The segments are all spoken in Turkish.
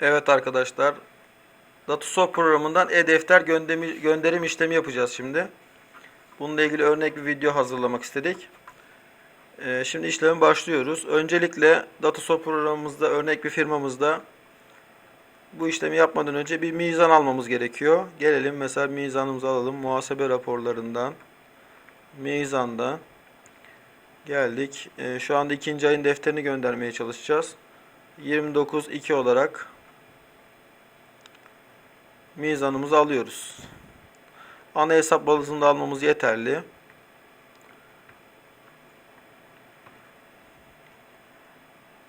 Evet arkadaşlar. Datasoft programından e-defter gönderim işlemi yapacağız şimdi. Bununla ilgili örnek bir video hazırlamak istedik. Ee, şimdi işlemi başlıyoruz. Öncelikle Datasoft programımızda örnek bir firmamızda bu işlemi yapmadan önce bir mizan almamız gerekiyor. Gelelim mesela mizanımızı alalım. Muhasebe raporlarından mizanda geldik. Ee, şu anda ikinci ayın defterini göndermeye çalışacağız. 29.2 olarak mizanımızı alıyoruz. Ana hesap bazında almamız yeterli.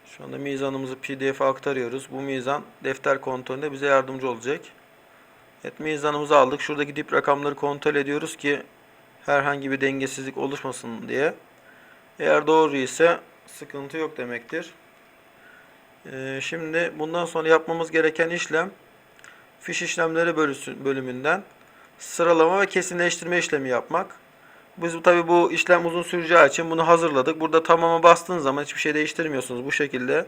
Şu anda mizanımızı PDF'e aktarıyoruz. Bu mizan defter kontrolünde bize yardımcı olacak. Evet mizanımızı aldık. Şuradaki dip rakamları kontrol ediyoruz ki herhangi bir dengesizlik oluşmasın diye. Eğer doğru ise sıkıntı yok demektir. Ee, şimdi bundan sonra yapmamız gereken işlem fiş işlemleri bölümünden sıralama ve kesinleştirme işlemi yapmak. Biz tabi bu işlem uzun süreceği için bunu hazırladık. Burada tamama bastığınız zaman hiçbir şey değiştirmiyorsunuz bu şekilde.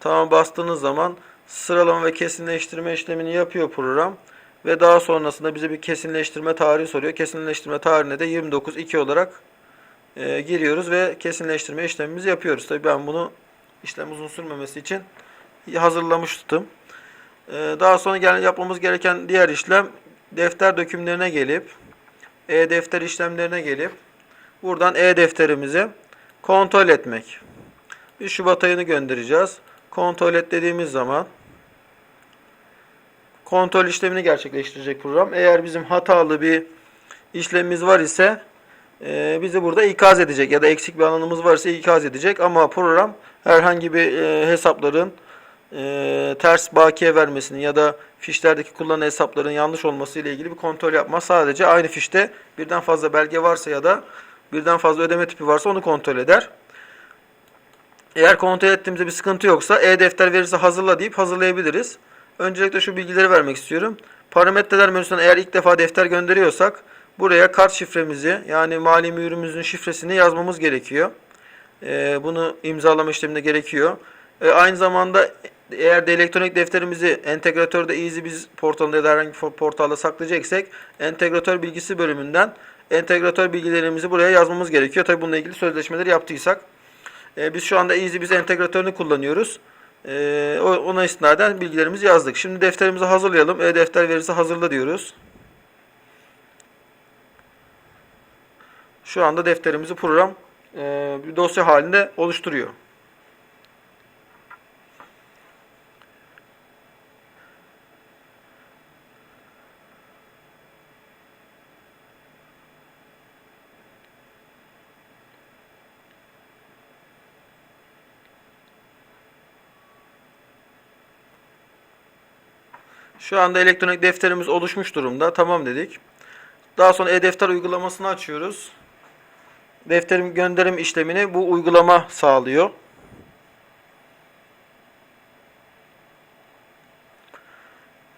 Tamam bastığınız zaman sıralama ve kesinleştirme işlemini yapıyor program. Ve daha sonrasında bize bir kesinleştirme tarihi soruyor. Kesinleştirme tarihine de 29.2 olarak e, giriyoruz ve kesinleştirme işlemimizi yapıyoruz. Tabi ben bunu işlem uzun sürmemesi için hazırlamıştım. Ee, Daha sonra yapmamız gereken diğer işlem defter dökümlerine gelip e-defter işlemlerine gelip buradan e-defterimizi kontrol etmek. Bir Şubat ayını göndereceğiz. Kontrol et dediğimiz zaman kontrol işlemini gerçekleştirecek program. Eğer bizim hatalı bir işlemimiz var ise e, bizi burada ikaz edecek ya da eksik bir alanımız varsa ikaz edecek ama program herhangi bir e, hesapların e, ters bakiye vermesini ya da fişlerdeki kullanılan hesapların yanlış olması ile ilgili bir kontrol yapmaz. Sadece aynı fişte birden fazla belge varsa ya da birden fazla ödeme tipi varsa onu kontrol eder. Eğer kontrol ettiğimizde bir sıkıntı yoksa e-defter verisi hazırla deyip hazırlayabiliriz. Öncelikle şu bilgileri vermek istiyorum. Parametreler menüsünden eğer ilk defa defter gönderiyorsak buraya kart şifremizi yani mali mühürümüzün şifresini yazmamız gerekiyor. Ee, bunu imzalama işleminde gerekiyor. Ee, aynı zamanda eğer de elektronik defterimizi entegratörde EasyBiz portalında ya da herhangi bir portalda saklayacaksak entegratör bilgisi bölümünden entegratör bilgilerimizi buraya yazmamız gerekiyor. Tabi bununla ilgili sözleşmeleri yaptıysak. Ee, biz şu anda EasyBiz entegratörünü kullanıyoruz. O- ona istinaden bilgilerimizi yazdık. Şimdi defterimizi hazırlayalım. E-defter verisi hazırla diyoruz. Şu anda defterimizi program e, bir dosya halinde oluşturuyor. Şu anda elektronik defterimiz oluşmuş durumda. Tamam dedik. Daha sonra e-defter uygulamasını açıyoruz. Defterim gönderim işlemini bu uygulama sağlıyor.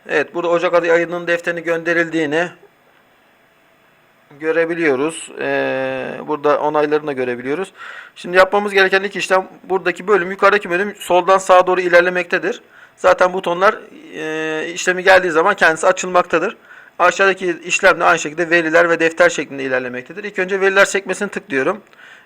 Evet, burada Ocak ayının defterini gönderildiğini görebiliyoruz. Ee, burada onaylarını da görebiliyoruz. Şimdi yapmamız gereken ilk işlem buradaki bölüm, yukarıdaki bölüm soldan sağa doğru ilerlemektedir. Zaten butonlar e, işlemi geldiği zaman kendisi açılmaktadır. Aşağıdaki işlem de aynı şekilde veriler ve defter şeklinde ilerlemektedir. İlk önce veriler sekmesini tıklıyorum.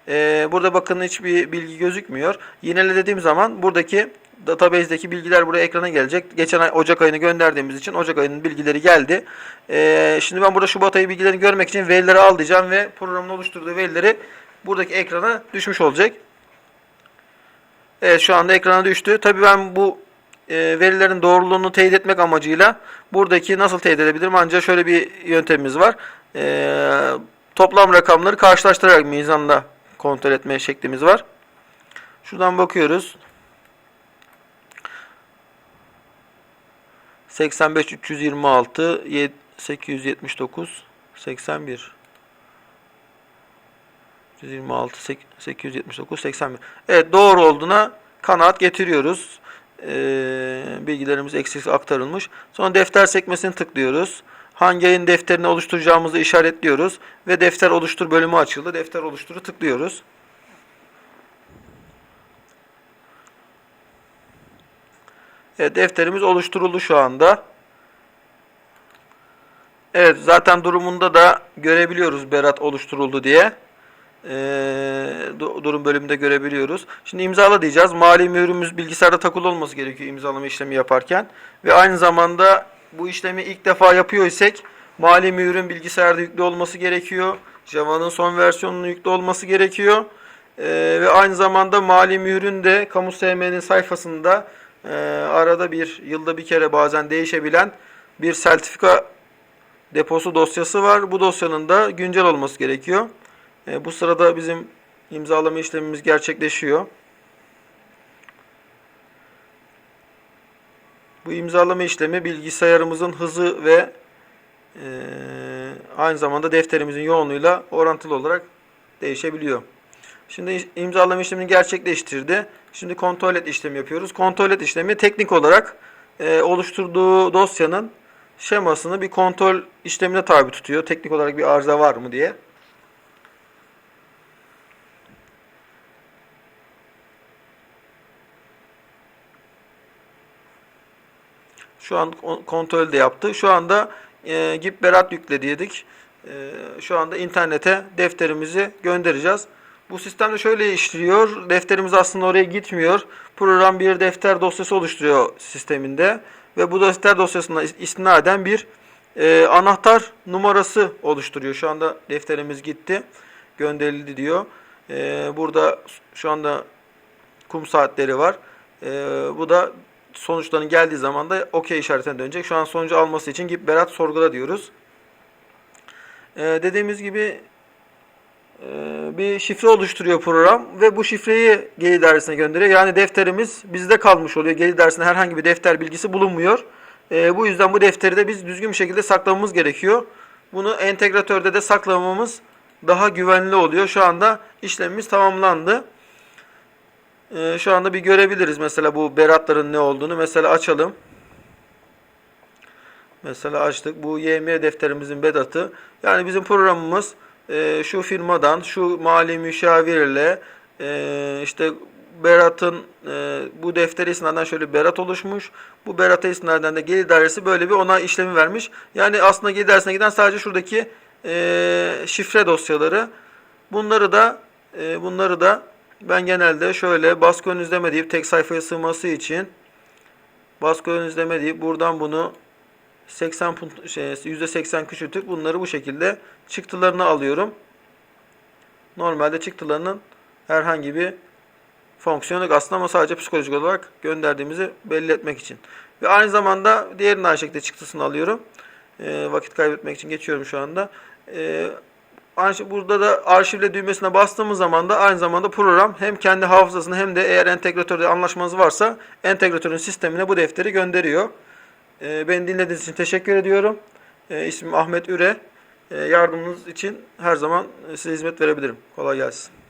Ee, burada bakın hiçbir bilgi gözükmüyor. Yinele dediğim zaman buradaki database'deki bilgiler buraya ekrana gelecek. Geçen ay Ocak ayını gönderdiğimiz için Ocak ayının bilgileri geldi. Ee, şimdi ben burada Şubat ayı bilgilerini görmek için verileri al diyeceğim ve programın oluşturduğu verileri buradaki ekrana düşmüş olacak. Evet şu anda ekrana düştü. Tabii ben bu e, verilerin doğruluğunu teyit etmek amacıyla buradaki nasıl teyit edebilirim? Ancak şöyle bir yöntemimiz var. E, toplam rakamları karşılaştırarak mizanla kontrol etme şeklimiz var. Şuradan bakıyoruz. 85 326 879 81 326 879 81 Evet doğru olduğuna kanaat getiriyoruz. Ee, bilgilerimiz eksik aktarılmış. Sonra defter sekmesini tıklıyoruz. Hangi ayın defterini oluşturacağımızı işaretliyoruz. Ve defter oluştur bölümü açıldı. Defter oluşturu tıklıyoruz. Evet defterimiz oluşturuldu şu anda. Evet zaten durumunda da görebiliyoruz Berat oluşturuldu diye. Du- durum bölümünde görebiliyoruz. Şimdi imzala diyeceğiz. Mali mührümüz bilgisayarda takılı olması gerekiyor imzalama işlemi yaparken. Ve aynı zamanda bu işlemi ilk defa yapıyor isek mali mührün bilgisayarda yüklü olması gerekiyor. Java'nın son versiyonunun yüklü olması gerekiyor. Ee, ve aynı zamanda mali mührün de kamu SM'nin sayfasında e, arada bir yılda bir kere bazen değişebilen bir sertifika deposu dosyası var. Bu dosyanın da güncel olması gerekiyor. E, bu sırada bizim imzalama işlemimiz gerçekleşiyor. Bu imzalama işlemi bilgisayarımızın hızı ve e, aynı zamanda defterimizin yoğunluğuyla orantılı olarak değişebiliyor. Şimdi imzalama işlemini gerçekleştirdi. Şimdi kontrol et işlemi yapıyoruz. Kontrol et işlemi teknik olarak e, oluşturduğu dosyanın şemasını bir kontrol işlemine tabi tutuyor. Teknik olarak bir arıza var mı diye. Şu an kon- kontrol de yaptı. Şu anda e, gip berat yükle dedik. E, şu anda internete defterimizi göndereceğiz. Bu sistemde şöyle işliyor. Defterimiz aslında oraya gitmiyor. Program bir defter dosyası oluşturuyor sisteminde. Ve bu defter dosyasına is- istinaden bir e, anahtar numarası oluşturuyor. Şu anda defterimiz gitti. Gönderildi diyor. E, burada şu anda kum saatleri var. E, bu da sonuçların geldiği zaman da OK işaretine dönecek. Şu an sonucu alması için git berat sorgula diyoruz. Ee, dediğimiz gibi e, bir şifre oluşturuyor program ve bu şifreyi geri dairesine gönderiyor. Yani defterimiz bizde kalmış oluyor. Geri dairesinde herhangi bir defter bilgisi bulunmuyor. Ee, bu yüzden bu defteri de biz düzgün bir şekilde saklamamız gerekiyor. Bunu entegratörde de saklamamız daha güvenli oluyor. Şu anda işlemimiz tamamlandı. Ee, şu anda bir görebiliriz mesela bu beratların ne olduğunu. Mesela açalım. Mesela açtık. Bu YM defterimizin bedatı. Yani bizim programımız e, şu firmadan, şu mali müşavirle e, işte Berat'ın e, bu defteri isnaden şöyle Berat oluşmuş. Bu Berat'a isnaden de gelir dairesi böyle bir ona işlemi vermiş. Yani aslında gelir dairesine giden sadece şuradaki e, şifre dosyaları. Bunları da e, bunları da ben genelde şöyle baskı ön izleme deyip tek sayfaya sığması için baskı ön izleme deyip buradan bunu 80 punt- şey, %80 küçültüp bunları bu şekilde çıktılarını alıyorum. Normalde çıktılarının herhangi bir fonksiyonu aslında ama sadece psikolojik olarak gönderdiğimizi belli etmek için. Ve aynı zamanda diğerinin aynı şekilde çıktısını alıyorum. Ee, vakit kaybetmek için geçiyorum şu anda. Şey- burada da arşivle düğmesine bastığımız zaman da aynı zamanda program hem kendi hafızasını hem de eğer entegratörde anlaşmanız varsa entegratörün sistemine bu defteri gönderiyor. Ee, Beni dinlediğiniz için teşekkür ediyorum. Ee, İsmim Ahmet Üre. Ee, Yardımınız için her zaman size hizmet verebilirim. Kolay gelsin.